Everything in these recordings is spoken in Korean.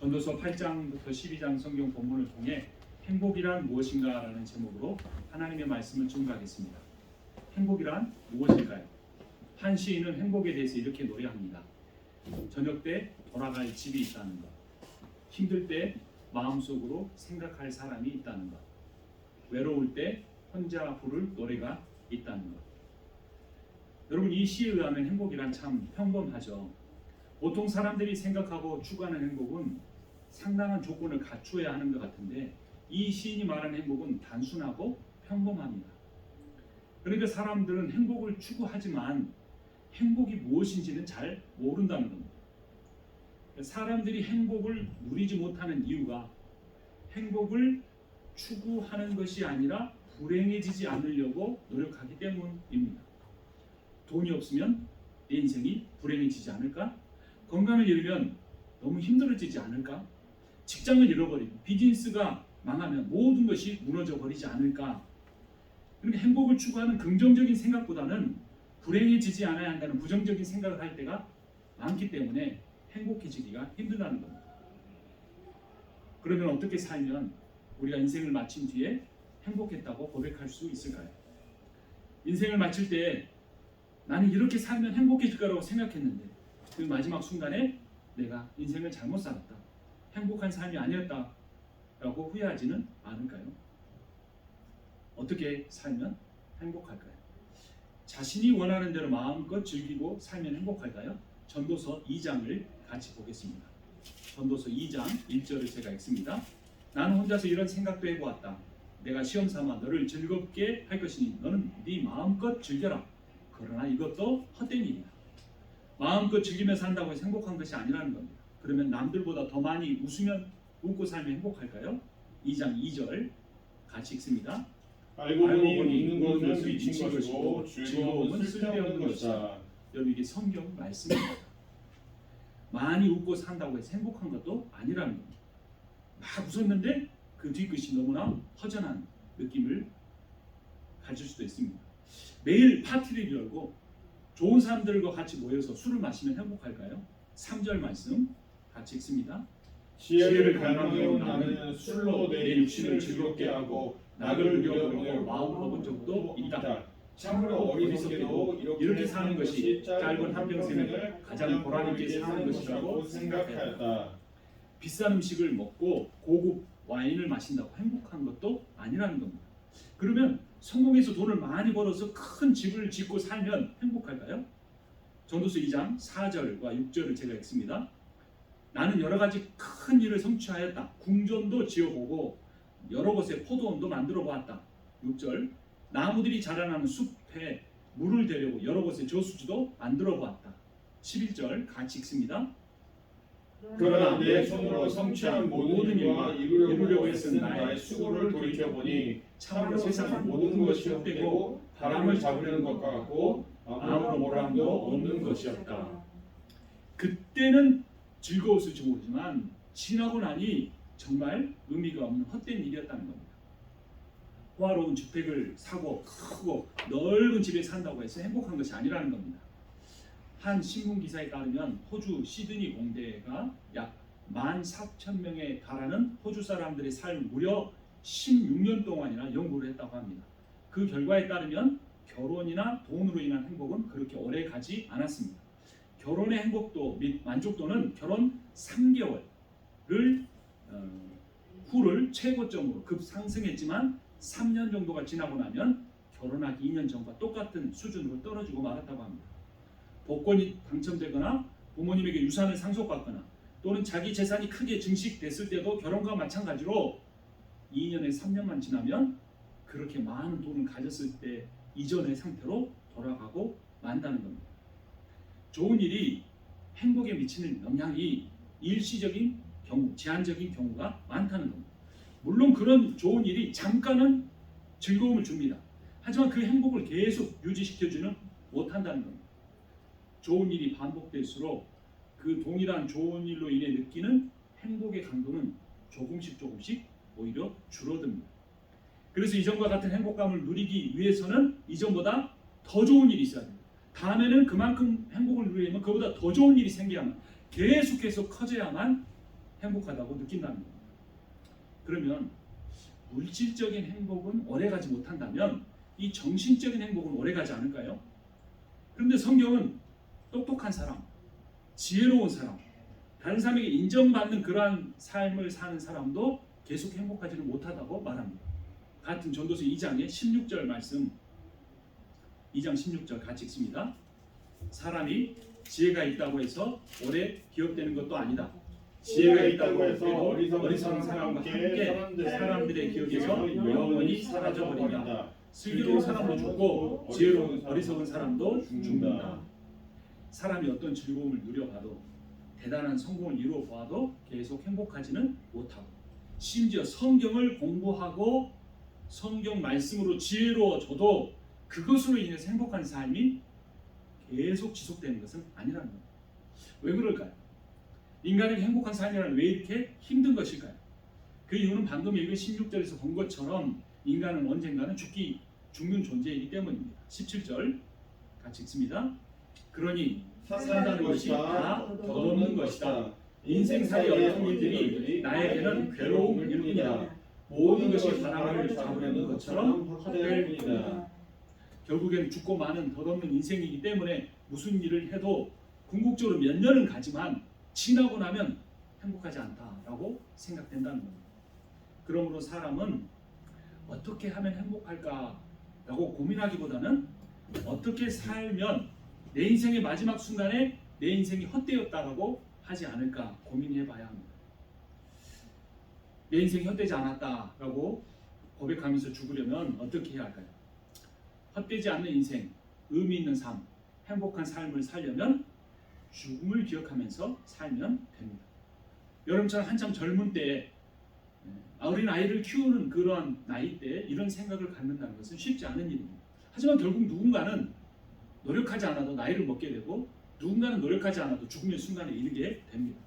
전도서 8장부터 12장 성경 본문을 통해 행복이란 무엇인가라는 제목으로 하나님의 말씀을 증거하겠습니다. 행복이란 무엇일까요? 한 시인은 행복에 대해서 이렇게 노래합니다. 저녁 때 돌아갈 집이 있다는 것, 힘들 때 마음속으로 생각할 사람이 있다는 것, 외로울 때 혼자 부를 노래가 있다는 것. 여러분 이 시에 의하면 행복이란 참 평범하죠. 보통 사람들이 생각하고 추구하는 행복은 상당한 조건을 갖추어야 하는 것 같은데 이 시인이 말하는 행복은 단순하고 평범합니다. 그러니까 사람들은 행복을 추구하지만 행복이 무엇인지는 잘 모른다는 겁니다. 사람들이 행복을 누리지 못하는 이유가 행복을 추구하는 것이 아니라 불행해지지 않으려고 노력하기 때문입니다. 돈이 없으면 내 인생이 불행해지지 않을까? 건강을 잃으면 너무 힘들어지지 않을까? 직장을 잃어버리고 비즈니스가 망하면 모든 것이 무너져 버리지 않을까? 그러니까 행복을 추구하는 긍정적인 생각보다는 불행해지지 않아야 한다는 부정적인 생각을 할 때가 많기 때문에 행복해지기가 힘들다는 겁니다. 그러면 어떻게 살면 우리가 인생을 마친 뒤에 행복했다고 고백할 수 있을까요? 인생을 마칠 때 나는 이렇게 살면 행복해질 거라고 생각했는데 그 마지막 순간에 내가 인생을 잘못 살았다. 행복한 삶이 아니었다. 라고 후회하지는 않을까요? 어떻게 살면 행복할까요? 자신이 원하는 대로 마음껏 즐기고 살면 행복할까요? 전도서 2장을 같이 보겠습니다. 전도서 2장 1절을 제가 읽습니다. 나는 혼자서 이런 생각도 해보았다. 내가 시험 삼아 너를 즐겁게 할 것이니 너는 네 마음껏 즐겨라. 그러나 이것도 헛된 일이다. 마음껏 즐기면서 한다고 해서 행복한 것이 아니라는 겁니다. 그러면 남들보다 더 많이 웃으면 웃고 살면 행복할까요? 2장 2절 같이 읽습니다. 알고 보니 웃는 것은 미친 것이고 즐거움은 쓸데없는 것이다. 여러분 이게 성경 말씀입니다. 많이 웃고 산다고 해서 행복한 것도 아니라는 겁니다. 막 웃었는데 그 뒤끝이 너무나 허전한 느낌을 가질 수도 있습니다. 매일 파티를 열고 좋은 사람들과 같이 모여서 술을 마시면 행복할까요? 3절 말씀 같이 읽습니다. 지혜를 갈망해온 나는 술로 내 육신을 즐겁게 하고 낙을 누려보고 마음을 먹은 적도 있다. 참으로 어리석게도 이렇게 사는 것이 짧은 한 평생을 가장 보람 있게 사는 것이라고 생각하였다. 비싼 음식을 먹고 고급 와인을 마신다고 행복한 것도 아니라는 겁니다. 그러면 성공해서 돈을 많이 벌어서 큰 집을 짓고 살면 행복할까요? 전도서 2장 4절과 6절을 제가 읽습니다. 나는 여러 가지 큰 일을 성취하였다. 궁전도 지어보고 여러 곳에 포도원도 만들어 보았다. 6절 나무들이 자라나는 숲에 물을 대려고 여러 곳에 저수지도 만들어 보았다. 11절 같이 읽습니다. 그러나 내 손으로 성취한 모든 일과 이루려고 애쓴 나의 수고를 돌이켜보니 참으로 세상 모든 것이 헛되고 바람을 잡으려는 것과 같고 아무런 보람도 없는 것이었다. 그때는 즐거웠을지 모르지만 지나고 나니 정말 의미가 없는 헛된 일이었다는 겁니다. 호화로운 주택을 사고 크고 넓은 집에 산다고 해서 행복한 것이 아니라는 겁니다. 한 신문 기사에 따르면 호주 시드니 공대가 약 14,000명에 달하는 호주 사람들의 삶을 무려 16년 동안이나 연구를 했다고 합니다. 그 결과에 따르면 결혼이나 돈으로 인한 행복은 그렇게 오래 가지 않았습니다. 결혼의 행복도 및 만족도는 결혼 3개월을 어, 후를 최고점으로 급상승했지만 3년 정도가 지나고 나면 결혼하기 2년 전과 똑같은 수준으로 떨어지고 말았다고 합니다. 복권이 당첨되거나 부모님에게 유산을 상속받거나 또는 자기 재산이 크게 증식됐을 때도 결혼과 마찬가지로 2년에 3년만 지나면 그렇게 많은 돈을 가졌을 때 이전의 상태로 돌아가고 만다는 겁니다. 좋은 일이 행복에 미치는 영향이 일시적인 경우, 제한적인 경우가 많다는 겁니다. 물론 그런 좋은 일이 잠깐은 즐거움을 줍니다. 하지만 그 행복을 계속 유지시켜주는 못한다는 겁니다. 좋은 일이 반복될수록 그 동일한 좋은 일로 인해 느끼는 행복의 강도는 조금씩 조금씩 오히려 줄어듭니다. 그래서 이전과 같은 행복감을 누리기 위해서는 이전보다 더 좋은 일이 있어야 됩니다. 다음에는 그만큼 행복을 누리려면 그보다 더 좋은 일이 생겨야만 계속해서 커져야만 행복하다고 느낀다는 겁니다. 그러면 물질적인 행복은 오래가지 못한다면 이 정신적인 행복은 오래가지 않을까요? 그런데 성경은 똑똑한 사람, 지혜로운 사람, 다른 사람에게 인정받는 그러한 삶을 사는 사람도 계속 행복하지는 못하다고 말합니다. 같은 전도서 2장의 16절 말씀 2장 16절 같이 읽습니다. 사람이 지혜가 있다고 해서 오래 기업되는 것도 아니다. 지혜가 있다고 해서 어리석은 사람과 함께 사람들의 기억에서 영원히 사라져 버린다. 슬기로운 사람도 죽고 지혜로운 어리석은 사람도 죽는다. 사람이 어떤 즐거움을 누려봐도 대단한 성공을 이루어 보아도 계속 행복하지는 못하고 심지어 성경을 공부하고 성경 말씀으로 지혜로워져도 그것으로 인해서 행복한 삶이 계속 지속되는 것은 아니라는 겁니다. 왜 그럴까요? 인간에게 행복한 삶이란 왜 이렇게 힘든 것일까요? 그 이유는 방금 읽은 16절에서 본 것처럼 인간은 언젠가는 죽기 죽는 존재이기 때문입니다. 17절 같이 읽습니다. 그러니 산다는 것이 다 덧없는 것이다. 인생살이 어떤 일들이 나에게는 괴로움을 일뿐이다. 모든 것이 바람을 잡으려는 것처럼 헛될 뿐이다. 결국엔 죽고 마는 덧없는 인생이기 때문에 무슨 일을 해도 궁극적으로 몇 년은 가지만 지나고 나면 행복하지 않다라고 생각된다는 겁니다. 그러므로 사람은 어떻게 하면 행복할까라고 고민하기보다는 어떻게 살면 내 인생의 마지막 순간에 내 인생이 헛되었다라고 하지 않을까 고민해 봐야 합니다. 내 인생이 헛되지 않았다라고 고백하면서 죽으려면 어떻게 해야 할까요? 헛되지 않는 인생, 의미 있는 삶, 행복한 삶을 살려면 죽음을 기억하면서 살면 됩니다. 여러분처럼 한참 젊은 때에 어린 아이를 키우는 그러한 나이 때 이런 생각을 갖는다는 것은 쉽지 않은 일입니다. 하지만 결국 누군가는 노력하지 않아도 나이를 먹게 되고 누군가는 노력하지 않아도 죽음의 순간에 이르게 됩니다.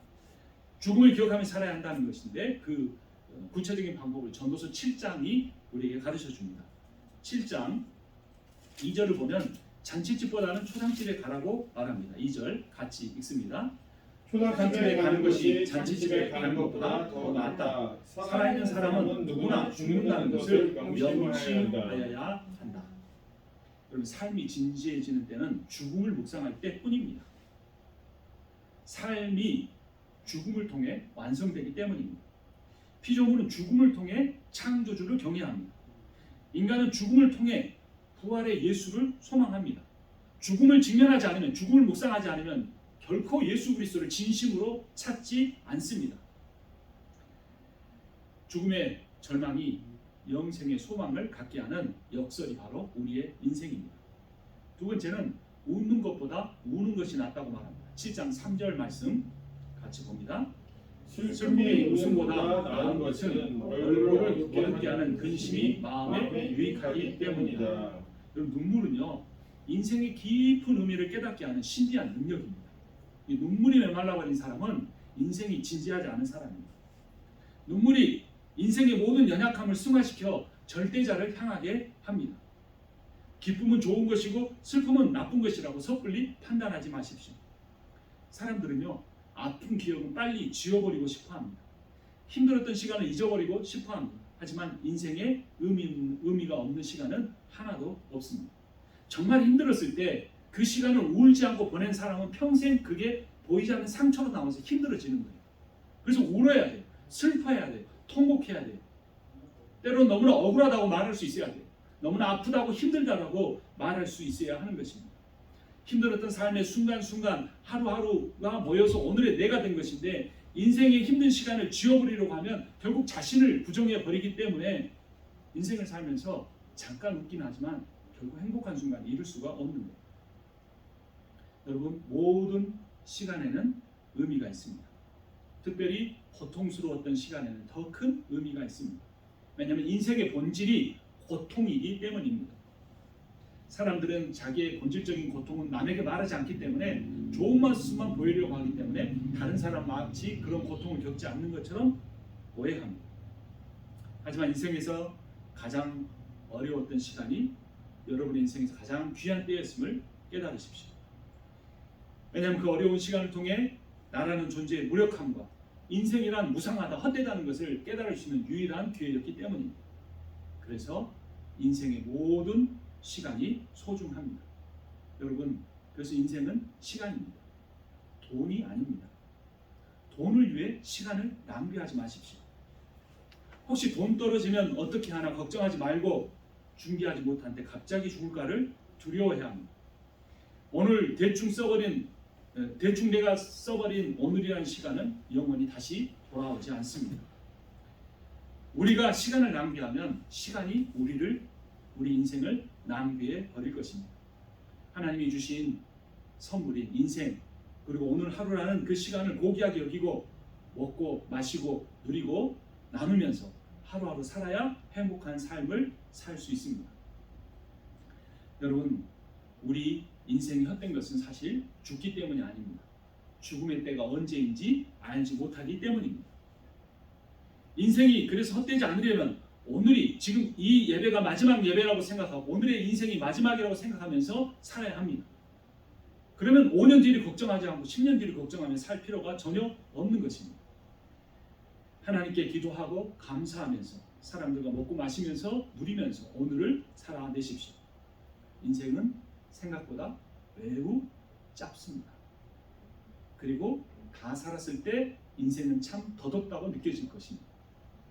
죽음을 기억하며 살아야 한다는 것인데 그 어, 구체적인 방법을 전도서 7장이 우리에게 가르쳐 줍니다. 7장 2절을 보면 잔치집보다는 초상집에 가라고 말합니다. 2절 같이 읽습니다. 초상집에 가는 것이 잔치집에 가는 것보다 더 낫다. 살아있는 사람은 누구나 죽는다는 것을 명심하여야 한다. 여러분 삶이 진지해지는 때는 죽음을 묵상할 때뿐입니다. 삶이 죽음을 통해 완성되기 때문입니다. 피조물은 죽음을 통해 창조주를 경외합니다. 인간은 죽음을 통해 부활의 예수를 소망합니다. 죽음을 직면하지 않으면 죽음을 묵상하지 않으면 결코 예수 그리스도를 진심으로 찾지 않습니다. 죽음의 절망이 영생의 소망을 갖게 하는 역설이 바로 우리의 인생입니다. 두 번째는 웃는 것보다 우는 것이 낫다고 말합니다. 7장 3절 말씀 같이 봅니다. 슬픔이 웃음보다 나은 것은 얼굴을 어둡게 하는 근심이 마음에 유익하기 때문이다. 여러분 눈물은요 인생의 깊은 의미를 깨닫게 하는 신비한 능력입니다. 이 눈물이 메말라버린 사람은 인생이 진지하지 않은 사람입니다. 눈물이 인생의 모든 연약함을 승화시켜 절대자를 향하게 합니다. 기쁨은 좋은 것이고 슬픔은 나쁜 것이라고 섣불리 판단하지 마십시오. 사람들은요 아픈 기억은 빨리 지워버리고 싶어합니다. 힘들었던 시간을 잊어버리고 싶어합니다. 하지만 인생에 의미, 의미가 없는 시간은 하나도 없습니다. 정말 힘들었을 때 그 시간을 울지 않고 보낸 사람은 평생 그게 보이지 않는 상처로 남아서 힘들어지는 거예요. 그래서 울어야 돼요. 슬퍼해야 돼요. 통곡해야 돼요. 때로는 너무나 억울하다고 말할 수 있어야 돼요. 너무나 아프다고 힘들다고 말할 수 있어야 하는 것입니다. 힘들었던 삶의 순간순간 하루하루가 모여서 오늘의 내가 된 것인데 인생의 힘든 시간을 지워버리려고 하면 결국 자신을 부정해 버리기 때문에 인생을 살면서 잠깐 웃긴 하지만 결국 행복한 순간을 이룰 수가 없는 거예요. 여러분 모든 시간에는 의미가 있습니다. 특별히 고통스러웠던 시간에는 더 큰 의미가 있습니다. 왜냐하면 인생의 본질이 고통이기 때문입니다. 사람들은 자기의 본질적인 고통은 남에게 말하지 않기 때문에 좋은 모습만 보이려고 하기 때문에 다른 사람 마치 그런 고통을 겪지 않는 것처럼 오해합니다. 하지만 인생에서 가장 어려웠던 시간이 여러분의 인생에서 가장 귀한 때였음을 깨달으십시오. 왜냐하면 그 어려운 시간을 통해 나라는 존재의 무력함과 인생이란 무상하다, 헛되다는 것을 깨달을 수 있는 유일한 기회였기 때문입니다. 그래서 인생의 모든 시간이 소중합니다. 여러분, 그래서 인생은 시간입니다. 돈이 아닙니다. 돈을 위해 시간을 낭비하지 마십시오. 혹시 돈 떨어지면 어떻게 하나 걱정하지 말고 준비하지 못한 데 갑자기 죽을까를 두려워해야 합니다. 오늘 대충 써버린 에, 대충 내가 써버린 오늘이라는 시간은 영원히 다시 돌아오지 않습니다. 우리가 시간을 낭비하면 시간이 우리를 우리 인생을 낭비해 버릴 것입니다. 하나님이 주신 선물인 인생 그리고 오늘 하루라는 그 시간을 고귀하게 여기고 먹고 마시고 누리고 나누면서 하루하루 살아야 행복한 삶을 살 수 있습니다. 여러분, 우리 인생이 헛된 것은 사실 죽기 때문이 아닙니다. 죽음의 때가 언제인지 알지 못하기 때문입니다. 인생이 그래서 헛되지 않으려면 오늘이 지금 이 예배가 마지막 예배라고 생각하고 오늘의 인생이 마지막이라고 생각하면서 살아야 합니다. 그러면 5년 뒤를 걱정하지 않고 10년 뒤를 걱정하며 살 필요가 전혀 없는 것입니다. 하나님께 기도하고 감사하면서 사람들과 먹고 마시면서 누리면서 오늘을 살아내십시오. 인생은 생각보다 매우 짧습니다. 그리고 다 살았을 때 인생은 참 더덥다고 느껴질 것입니다.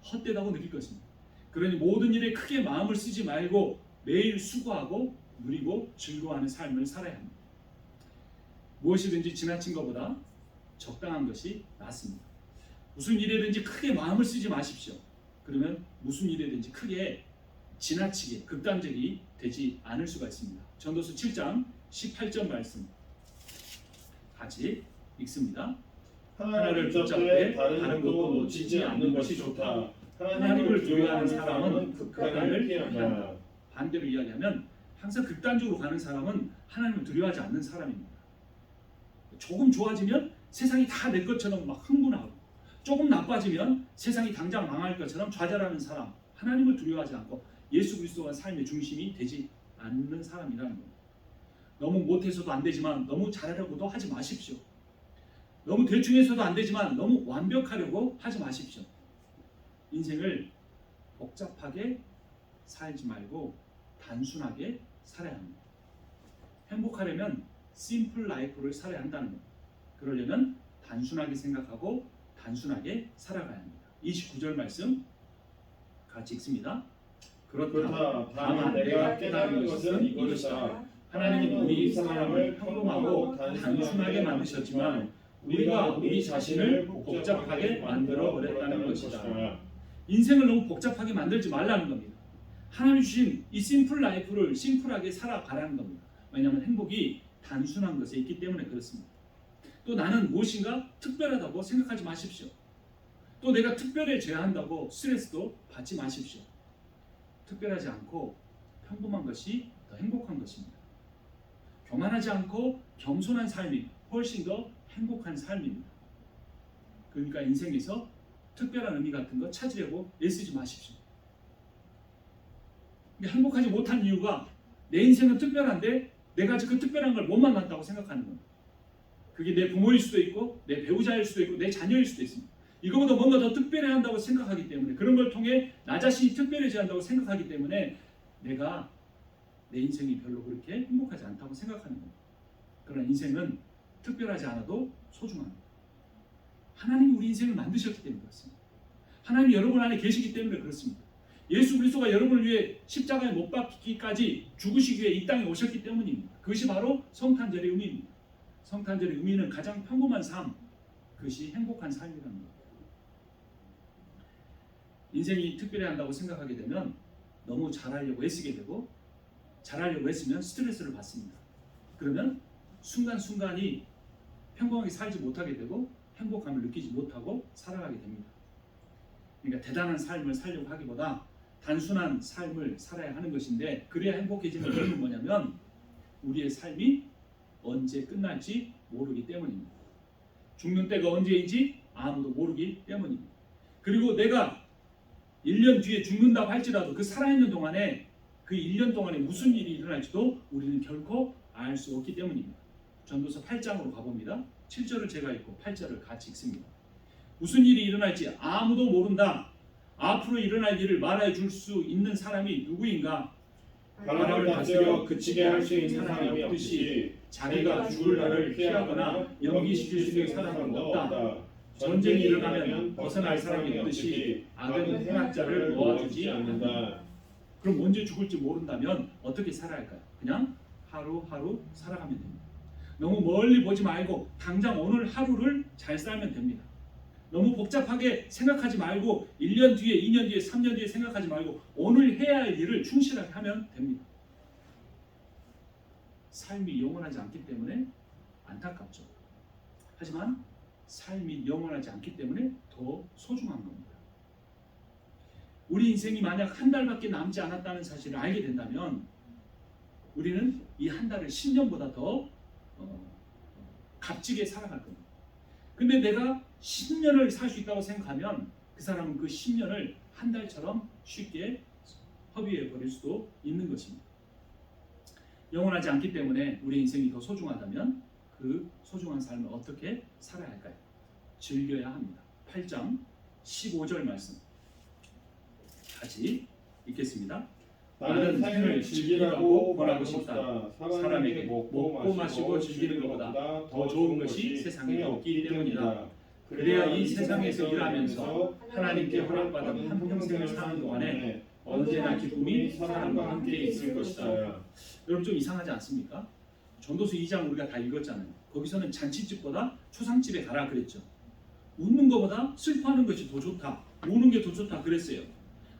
헛되다고 느낄 것입니다. 그러니 모든 일에 크게 마음을 쓰지 말고 매일 수고하고 누리고 즐거워하는 삶을 살아야 합니다. 무엇이든지 지나친 것보다 적당한 것이 낫습니다. 무슨 일에든지 크게 마음을 쓰지 마십시오. 그러면 무슨 일에든지 크게 지나치게 극단적이 되지 않을 수가 있습니다. 전도서 7장 18절 말씀 같이 읽습니다. 하나를 붙잡되 다른 것도 놓치지 않는 것이 좋다. 하나님을 두려워하는 사람은 극단을 피한다. 반대로 이야기하면 항상 극단적으로 가는 사람은 하나님을 두려워하지 않는 사람입니다. 조금 좋아지면 세상이 다 내 것처럼 막 흥분하고 조금 나빠지면 세상이 당장 망할 것처럼 좌절하는 사람 하나님을 두려워하지 않고 예수 그리스도가 삶의 중심이 되지 않는 사람이라는 겁니다. 너무 못해서도 안 되지만 너무 잘하려고도 하지 마십시오. 너무 대충 해서도 안 되지만 너무 완벽하려고 하지 마십시오. 인생을 복잡하게 살지 말고 단순하게 살아야 합니다. 행복하려면 심플 라이프를 살아야 한다는 겁니다. 그러려면 단순하게 생각하고 단순하게 살아가야 합니다. 29절 말씀 같이 읽습니다. 그렇다. 그렇다. 다만 내가 깨달은 것은 이것이다. 하나님은 우리 사람을 평범하고 단순하게 만드셨지만 우리가 우리 자신을 복잡하게 만들어 버렸다는 것이다. 인생을 너무 복잡하게 만들지 말라는 겁니다. 하나님 주신 이 심플 라이프를 심플하게 살아가라는 겁니다. 왜냐하면 행복이 단순한 것에 있기 때문에 그렇습니다. 또 나는 무엇인가 특별하다고 생각하지 마십시오. 또 내가 특별해져야 한다고 스트레스도 받지 마십시오. 특별하지 않고 평범한 것이 더 행복한 것입니다. 교만하지 않고 겸손한 삶이 훨씬 더 행복한 삶입니다. 그러니까 인생에서 특별한 의미 같은 거 찾으려고 애쓰지 마십시오. 행복하지 못한 이유가 내 인생은 특별한데 내가 그 특별한 걸 못 만났다고 생각하는 겁니다. 그게 내 부모일 수도 있고 내 배우자일 수도 있고 내 자녀일 수도 있습니다. 이거보다 뭔가 더 특별해야 한다고 생각하기 때문에 그런 걸 통해 나 자신이 특별해져야 한다고 생각하기 때문에 내가 내 인생이 별로 그렇게 행복하지 않다고 생각하는 겁니다. 그러나 인생은 특별하지 않아도 소중합니다. 하나님이 우리 인생을 만드셨기 때문에 그렇습니다. 하나님이 여러분 안에 계시기 때문에 그렇습니다. 예수 그리스도가 여러분을 위해 십자가에 못 박히기까지 죽으시기 위해 이 땅에 오셨기 때문입니다. 그것이 바로 성탄절의 의미입니다. 성탄절의 의미는 가장 평범한 삶, 그것이 행복한 삶이라는 겁니다. 인생이 특별해 한다고 생각하게 되면 너무 잘하려고 애쓰게 되고 잘하려고 했으면 스트레스를 받습니다. 그러면 순간순간이 평범하게 살지 못하게 되고 행복감을 느끼지 못하고 살아가게 됩니다. 그러니까 대단한 삶을 살려고 하기보다 단순한 삶을 살아야 하는 것인데 그래야 행복해지는 이유는 뭐냐면 우리의 삶이 언제 끝날지 모르기 때문입니다. 죽는 때가 언제인지 아무도 모르기 때문입니다. 그리고 내가 1년 뒤에 죽는다고 할지라도 그 살아있는 동안에 그 1년 동안에 무슨 일이 일어날지도 우리는 결코 알 수 없기 때문입니다. 전도서 8장으로 가봅니다. 7절을 제가 읽고 8절을 같이 읽습니다. 무슨 일이 일어날지 아무도 모른다. 앞으로 일어날 일을 말해 줄 수 있는 사람이 누구인가? 바람을 다스려 그치게 할 수 있는 사람이 없듯이 자기가 죽을 날을 피하거나 연기시킬 수 있는 사람은 없다. 전쟁이 일어나면 벗어날 사람이 없듯이 악은 행악자를 놓아주지 않는다. 그럼 언제 죽을지 모른다면 어떻게 살아야 할까요? 그냥 하루하루 살아가면 됩니다. 너무 멀리 보지 말고 당장 오늘 하루를 잘 살면 됩니다. 너무 복잡하게 생각하지 말고 1년 뒤에, 2년 뒤에, 3년 뒤에 생각하지 말고 오늘 해야 할 일을 충실하게 하면 됩니다. 삶이 영원하지 않기 때문에 안타깝죠. 하지만 삶이 영원하지 않기 때문에 더 소중한 겁니다. 우리 인생이 만약 한 달밖에 남지 않았다는 사실을 알게 된다면 우리는 이 한 달을 10년보다 더 어, 값지게 살아갈 겁니다. 근데 내가 10년을 살 수 있다고 생각하면 그 사람은 그 10년을 한 달처럼 쉽게 허비해 버릴 수도 있는 것입니다. 영원하지 않기 때문에 우리 인생이 더 소중하다면 그 소중한 삶을 어떻게 살아야 할까요? 즐겨야 합니다. 8장 15절 말씀 같이 읽겠습니다. 나는 삶을 즐기라고 말하고 싶다. 사람에게 먹고 마시고 즐기는 것보다 더 좋은 것이 세상에 없기 때문이다. 그래야 이 세상에서 일하면서 하나님께 허락받은 한 평생을 사는 동안에 언제나 기쁨이 사람과 함께 있을 것이다. 여러분 좀 이상하지 않습니까? 전도서 2장 우리가 다 읽었잖아요. 거기서는 잔치집보다 초상집에 가라 그랬죠. 웃는 것보다 슬퍼하는 것이 더 좋다. 우는 게 더 좋다 그랬어요.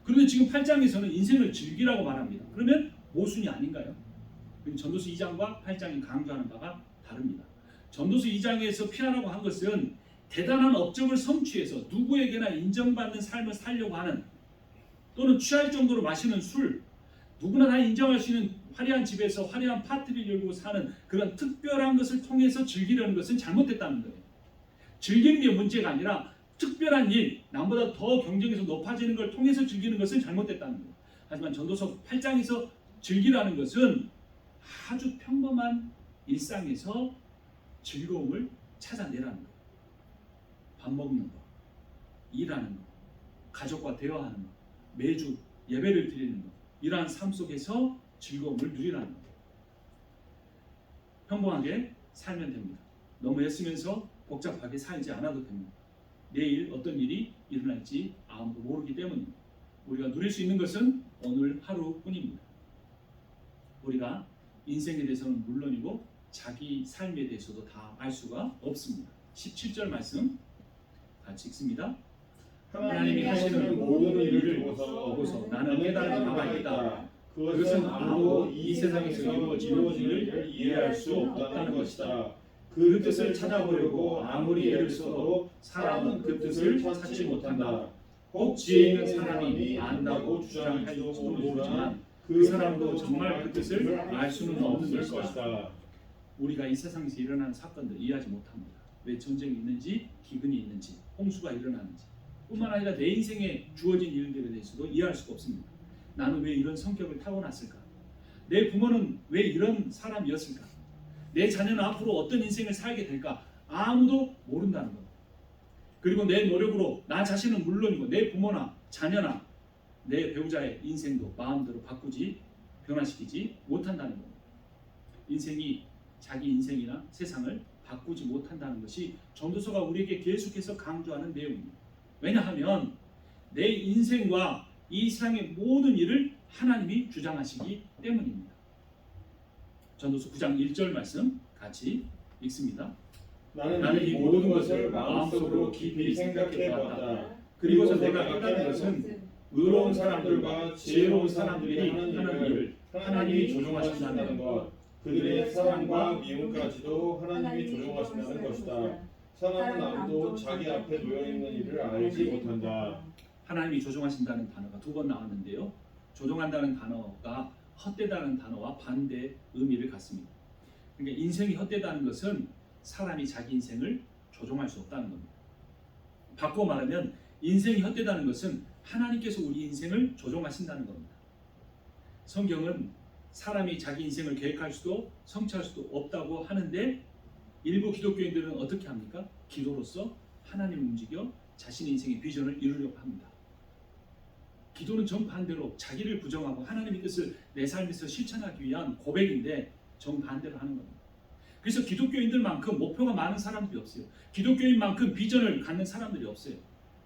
그런데 지금 8장에서는 인생을 즐기라고 말합니다. 그러면 모순이 아닌가요? 그럼 전도서 2장과 8장이 강조하는 바가 다릅니다. 전도서 2장에서 피하라고 한 것은 대단한 업적을 성취해서 누구에게나 인정받는 삶을 살려고 하는 또는 취할 정도로 마시는 술, 누구나 다 인정할 수 있는 화려한 집에서 화려한 파티를 열고 사는 그런 특별한 것을 통해서 즐기려는 것은 잘못됐다는 거예요. 즐기는 게 문제가 아니라 특별한 일, 남보다 더 경쟁에서 높아지는 걸 통해서 즐기는 것은 잘못됐다는 거예요. 하지만 전도서 8장에서 즐기라는 것은 아주 평범한 일상에서 즐거움을 찾아내라는 거예요. 밥 먹는 거, 일하는 거, 가족과 대화하는 거, 매주 예배를 드리는 것 이러한 삶 속에서 즐거움을 누리라는 것 평범하게 살면 됩니다. 너무 애쓰면서 복잡하게 살지 않아도 됩니다. 내일 어떤 일이 일어날지 아무도 모르기 때문입니다. 우리가 누릴 수 있는 것은 오늘 하루뿐입니다. 우리가 인생에 대해서는 물론이고 자기 삶에 대해서도 다 알 수가 없습니다. 17절 말씀 같이 읽습니다. 하나님이 하시는 모든 일을 보고서 나는 깨달은 바가 있다. 그것은 아무도 이 세상에서 이루어지는 일을 이해할 수 없다는 것이다. 그 뜻을 찾아보려고 아무리 애를 써도 사람은 그 뜻을 찾지 못한다. 꼭 지혜 있는 사람이 안다고 주장할지도 모르지만 그 사람도 정말 그 뜻을 알 수는 없을 것이다. 우리가 이 세상에서 일어나는 사건들 이해하지 못합니다. 왜 전쟁이 있는지, 기근이 있는지, 홍수가 일어나는지, 뿐만 아니라 내 인생에 주어진 일들에 대해서도 이해할 수가 없습니다. 나는 왜 이런 성격을 타고났을까? 내 부모는 왜 이런 사람이었을까? 내 자녀는 앞으로 어떤 인생을 살게 될까? 아무도 모른다는 겁니다. 그리고 내 노력으로 나 자신은 물론이고 내 부모나 자녀나 내 배우자의 인생도 마음대로 바꾸지 변화시키지 못한다는 겁니다. 인생이 자기 인생이나 세상을 바꾸지 못한다는 것이 전도서가 우리에게 계속해서 강조하는 내용입니다. 왜냐하면 내 인생과 이 세상의 모든 일을 하나님이 주장하시기 때문입니다. 전도서 9장 1절 말씀 같이 읽습니다. 나는 이 모든 것을 마음속으로 깊이 생각해 보았다. 그리고서 내가 깨달은 것은 의로운 사람들과 지혜로운 사람들이 하는 일을 하나님이 조종하신다는 것, 그들의 사랑과 미움까지도 하나님이 조종하신다는 것이다. 사람은 아무도 자기 앞에 놓여 있는 일을 알지 못한다. 하나님이 조종하신다는 단어가 두 번 나왔는데요. 조종한다는 단어가 헛되다는 단어와 반대 의미를 갖습니다. 그러니까 인생이 헛되다는 것은 사람이 자기 인생을 조종할 수 없다는 겁니다. 바꿔 말하면 인생이 헛되다는 것은 하나님께서 우리 인생을 조종하신다는 겁니다. 성경은 사람이 자기 인생을 계획할 수도 성취할 수도 없다고 하는데 일부 기독교인들은 어떻게 합니까? 기도로서 하나님을 움직여 자신의 인생의 비전을 이루려고 합니다. 기도는 정반대로 자기를 부정하고 하나님의 뜻을 내 삶에서 실천하기 위한 고백인데 정반대로 하는 겁니다. 그래서 기독교인들만큼 목표가 많은 사람들이 없어요. 기독교인만큼 비전을 갖는 사람들이 없어요.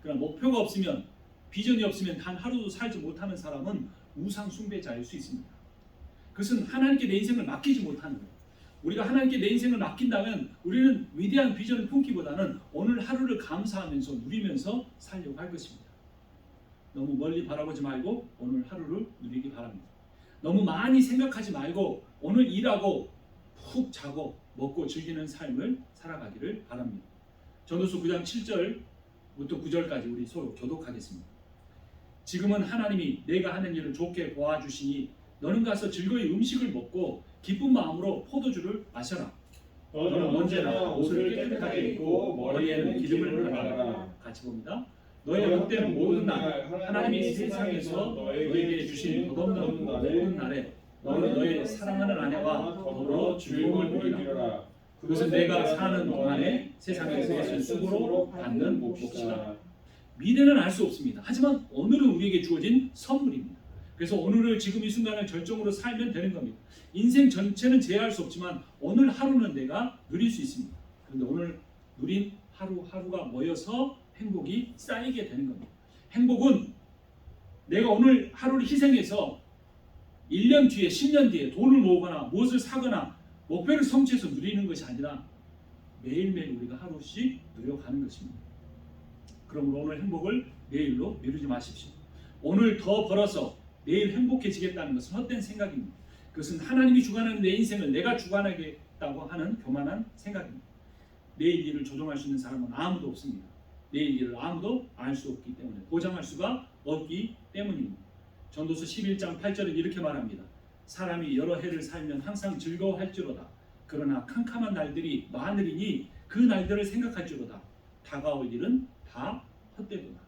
그러나 목표가 없으면 비전이 없으면 단 하루도 살지 못하는 사람은 우상 숭배자일 수 있습니다. 그것은 하나님께 내 인생을 맡기지 못하는 거예요. 우리가 하나님께 내 인생을 맡긴다면 우리는 위대한 비전을 품기보다는 오늘 하루를 감사하면서 누리면서 살려고 할 것입니다. 너무 멀리 바라보지 말고 오늘 하루를 누리기 바랍니다. 너무 많이 생각하지 말고 오늘 일하고 푹 자고 먹고 즐기는 삶을 살아가기를 바랍니다. 전도서 9장 7절부터 9절까지 우리 서로 교독하겠습니다. 지금은 하나님이 내가 하는 일을 좋게 보아주시니 너는 가서 즐거이 음식을 먹고 기쁜 마음으로 포도주를 마셔라. 너는 언제나 옷을 깨끗하게 입고 머리에는 기름을 바르라. 같이 봅니다. 너의 복된 모든 날 하나님이 세상에서 너에게 주신 덧없는 모든 날에 너는 너의 사랑하는 아내와 더불어 즐거움을 누리라. 그것은 내가 사는 동안에 세상에서 수고로 받는 몫이다. 미래는 알 수 없습니다. 하지만 오늘은 우리에게 주어진 선물입니다. 그래서 오늘을 지금 이 순간을 절정으로 살면 되는 겁니다. 인생 전체는 제어할 수 없지만 오늘 하루는 내가 누릴 수 있습니다. 그런데 오늘 누린 하루하루가 모여서 행복이 쌓이게 되는 겁니다. 행복은 내가 오늘 하루를 희생해서 1년 뒤에 10년 뒤에 돈을 모으거나 무엇을 사거나 목표를 성취해서 누리는 것이 아니라 매일매일 우리가 하루씩 누려가는 것입니다. 그러므로 오늘 행복을 내일로 미루지 마십시오. 오늘 더 벌어서 내일 행복해지겠다는 것은 헛된 생각입니다. 그것은 하나님이 주관하는 내 인생을 내가 주관하겠다고 하는 교만한 생각입니다. 내일 일을 조종할 수 있는 사람은 아무도 없습니다. 내일 일을 아무도 알 수 없기 때문에 보장할 수가 없기 때문입니다. 전도서 11장 8절은 이렇게 말합니다. 사람이 여러 해를 살면 항상 즐거워할지로다. 그러나 캄캄한 날들이 많으리니 그 날들을 생각할지로다. 다가올 일은 다 헛되도다.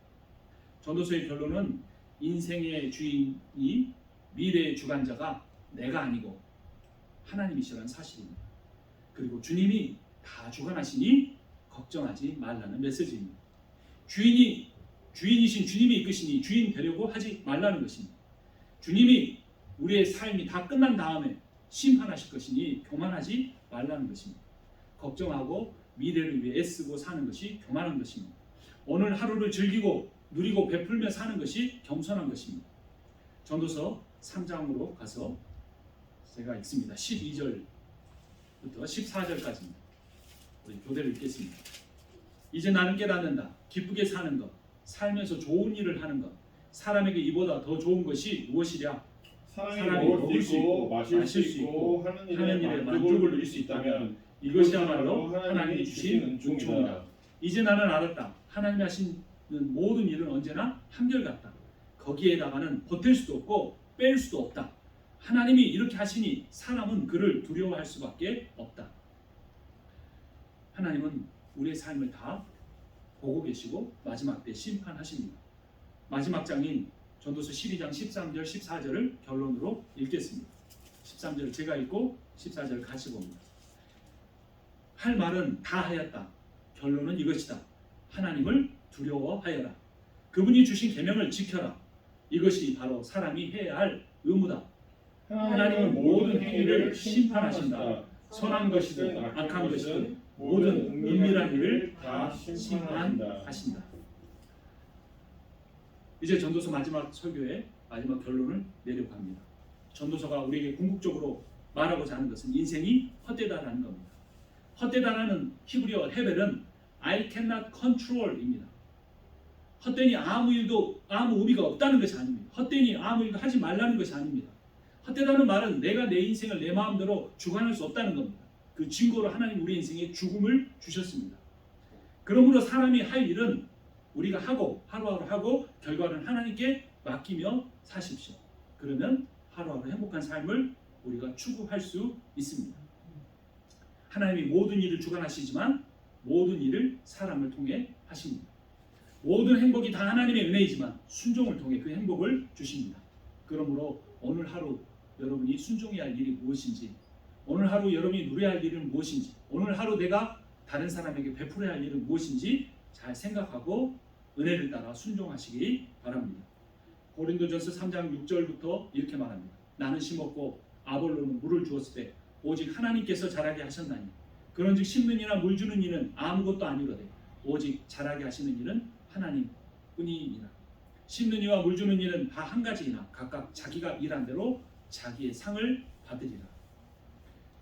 전도서의 결론은 인생의 주인이 미래의 주관자가 내가 아니고 하나님이시라는 사실입니다. 그리고 주님이 다 주관하시니 걱정하지 말라는 메시지입니다. 주인이 주인이신 주님이 이끄시니 주인 되려고 하지 말라는 것입니다. 주님이 우리의 삶이 다 끝난 다음에 심판하실 것이니 교만하지 말라는 것입니다. 걱정하고 미래를 위해 애쓰고 사는 것이 교만한 것입니다. 오늘 하루를 즐기고 누리고 베풀며 사는 것이 겸손한 것입니다. 전도서 3장으로 가서 제가 읽습니다. 12절부터 14절까지입니다. 우리 교대를 읽겠습니다. 이제 나는 깨닫는다. 기쁘게 사는 것, 살면서 좋은 일을 하는 것, 사람에게 이보다 더 좋은 것이 무엇이랴? 사람이 먹을 수 있고 마실 수 있고 하는 일에 만족을 누릴 수 있다면 이것이야말로 하나님이 주신 은총이다. 이제 나는 알았다. 하나님이 하시는 모든 일은 언제나 한결같다. 거기에다가는 보탤 수도 없고 뺄 수도 없다. 하나님이 이렇게 하시니 사람은 그를 두려워할 수밖에 없다. 하나님은 우리의 삶을 다 보고 계시고 마지막 때 심판하십니다. 마지막 장인 전도서 12장 13절 14절을 결론으로 읽겠습니다. 13절 제가 읽고 14절 같이 봅니다. 할 말은 다 하였다. 결론은 이것이다. 하나님을 두려워하여라. 그분이 주신 계명을 지켜라. 이것이 바로 사람이 해야 할 의무다. 하나님은 모든 행위를 심판하신다. 선한 것이든 악한 것이든 모든 은밀한 일을 다 심판하신다. 이제 전도서 마지막 설교의 마지막 결론을 내려고 합니다. 전도서가 우리에게 궁극적으로 말하고자 하는 것은 인생이 헛되다라는 겁니다. 헛되다라는 히브리어 헤벨은 I cannot control입니다. 헛되니 아무 일도 아무 의미가 없다는 것이 아닙니다. 헛되니 아무 일도 하지 말라는 것이 아닙니다. 헛되다는 말은 내가 내 인생을 내 마음대로 주관할 수 없다는 겁니다. 그 증거로 하나님 우리 인생에 죽음을 주셨습니다. 그러므로 사람이 할 일은 우리가 하고 하루하루 하고 결과는 하나님께 맡기며 사십시오. 그러면 하루하루 행복한 삶을 우리가 추구할 수 있습니다. 하나님이 모든 일을 주관하시지만 모든 일을 사람을 통해 하십니다. 모든 행복이 다 하나님의 은혜이지만 순종을 통해 그 행복을 주십니다. 그러므로 오늘 하루 여러분이 순종해야 할 일이 무엇인지 오늘 하루 여러분이 누려야 할 일은 무엇인지 오늘 하루 내가 다른 사람에게 베풀어야 할 일은 무엇인지 잘 생각하고 은혜를 따라 순종하시기 바랍니다. 고린도전서 3장 6절부터 이렇게 말합니다. 나는 심었고 아볼로는 물을 주었을 때 오직 하나님께서 자라게 하셨나니 그런즉 심는 이나 물 주는 이는 아무것도 아니로되 오직 자라게 하시는 이는 하나님 뿐이니라. 심는 이와 물 주는 이는 다 한 가지이나 각각 자기가 일한 대로 자기의 상을 받으리라.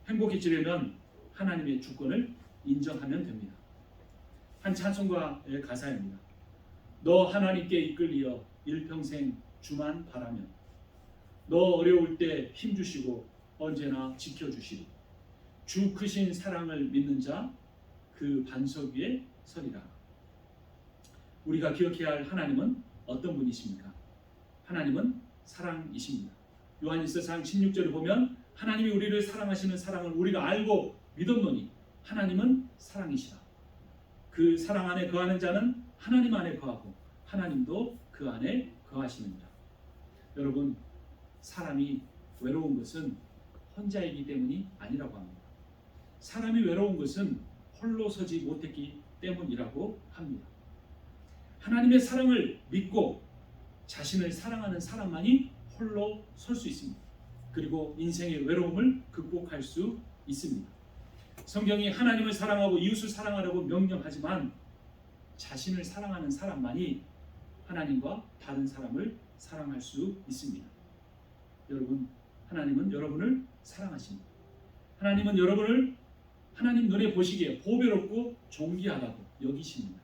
행복해지려면 하나님의 주권을 인정하면 됩니다. 한 찬송가의 가사입니다. 너 하나님께 이끌리어 일평생 주만 바라면 너 어려울 때 힘 주시고 언제나 지켜주시리 주 크신 사랑을 믿는 자 그 반석 위에 서리라 우리가 기억해야 할 하나님은 어떤 분이십니까? 하나님은 사랑이십니다. 요한일서 4장 16절을 보면 하나님이 우리를 사랑하시는 사랑을 우리가 알고 믿었노니 하나님은 사랑이시라. 그 사랑 안에 거하는 자는 하나님 안에 거하고 하나님도 그 안에 거하시느니라. 여러분 사람이 외로운 것은 혼자이기 때문이 아니라고 합니다. 사람이 외로운 것은 홀로 서지 못했기 때문이라고 합니다. 하나님의 사랑을 믿고 자신을 사랑하는 사람만이 홀로 설 수 있습니다. 그리고 인생의 외로움을 극복할 수 있습니다. 성경이 하나님을 사랑하고 이웃을 사랑하라고 명령하지만 자신을 사랑하는 사람만이 하나님과 다른 사람을 사랑할 수 있습니다. 여러분, 하나님은 여러분을 사랑하십니다. 하나님은 여러분을 하나님 눈에 보시기에 보배롭고 존귀하다고 여기십니다.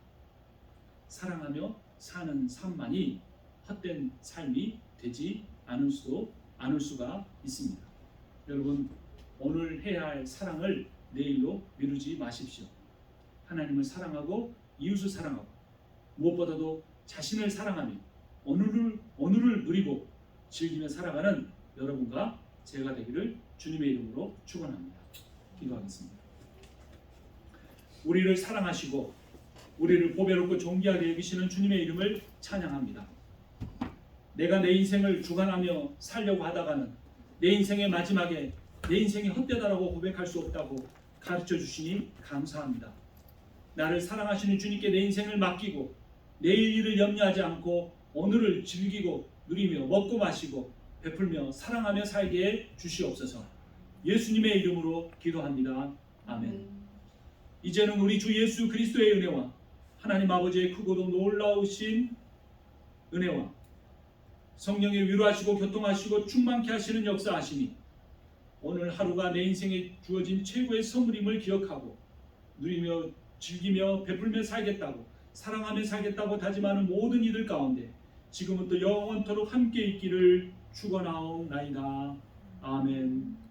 사랑하며 사는 삶만이 헛된 삶이 되지 않을 수도 않을 수가 있습니다. 여러분 오늘 해야 할 사랑을 내일로 미루지 마십시오. 하나님을 사랑하고 이웃을 사랑하고 무엇보다도 자신을 사랑하며 오늘을 오늘을 누리고 즐기며 살아가는 여러분과 제가 되기를 주님의 이름으로 축원합니다. 기도하겠습니다. 우리를 사랑하시고 우리를 보배롭고 존귀하게 여기시는 주님의 이름을 찬양합니다. 내가 내 인생을 주관하며 살려고 하다가는 내 인생의 마지막에 내 인생이 헛되다라고 고백할 수 없다고 가르쳐 주시니 감사합니다. 나를 사랑하시는 주님께 내 인생을 맡기고 내일 일을 염려하지 않고 오늘을 즐기고 누리며 먹고 마시고 베풀며 사랑하며 살게 해 주시옵소서. 예수님의 이름으로 기도합니다. 아멘. 이제는 우리 주 예수 그리스도의 은혜와 하나님 아버지의 크고도 놀라우신 은혜와 성령의 위로하시고 교통하시고 충만케 하시는 역사하심이 오늘 하루가 내 인생에 주어진 최고의 선물임을 기억하고 누리며 즐기며 베풀며 살겠다고 사랑하며 살겠다고 다짐하는 모든 이들 가운데 지금부터 영원토록 함께 있기를 축원하옵나이다. 아멘.